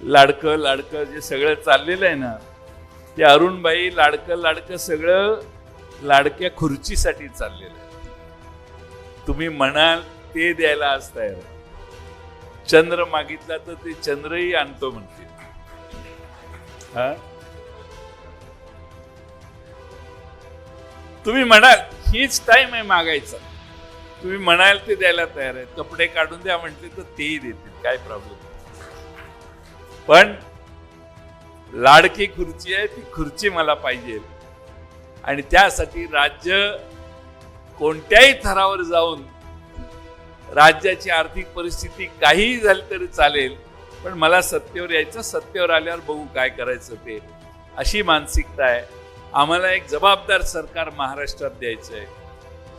लाडकं लाडकं जे सगळं चाललेलं आहे ना ते अरुणबाई लाडकं लाडकं सगळं लाडक्या खुर्चीसाठी चाललेलं आहे. तुम्ही म्हणाल ते द्यायला आज तयार आहे. चंद्र मागितला तर ते चंद्रही आणतो म्हणते हा? तुम्ही म्हणाल हीच टाइम आहे मागायचा. तुम्ही म्हणाल ते द्यायला तयार आहे. कपडे काढून द्या म्हटले तर तेही देतील. काय प्रॉब्लेम पण लाडकी खुर्ची आहे ती खुर्ची मला पाहिजे. आणि त्यासाठी राज्य कोणत्याही थरावर जाऊन राज्याची आर्थिक परिस्थिती काहीही झाली तरी चालेल पण मला सत्तेवर यायचं सत्तेवर आल्यावर बघू काय करायचं ते. अशी मानसिकता आहे. आम्हाला एक जबाबदार सरकार महाराष्ट्रात द्यायचं आहे.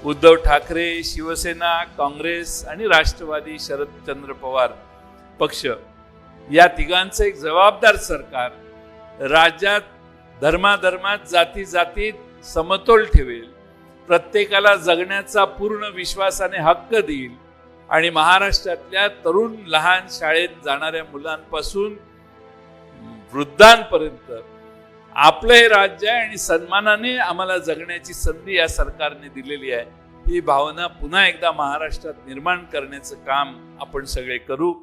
उद्धव ठाकरे शिवसेना काँग्रेस आणि राष्ट्रवादी शरदचंद्र पवार पक्ष या तिघांचं एक जबाबदार सरकार राज्यात धर्माधर्मात जाती जातीत समतोल ठेवेल प्रत्येकाला जगण्याचा पूर्ण विश्वासाने हक्क देईल आणि महाराष्ट्रातल्या तरुण लहान शाळेत जाणाऱ्या मुलांपासून वृद्धांपर्यंत आपलं हे राज्य आहे आणि सन्मानाने आम्हाला जगण्याची संधी या सरकारने दिलेली आहे. ही भावना पुन्हा एकदा महाराष्ट्रात निर्माण करण्याचं काम आपण सगळे करू.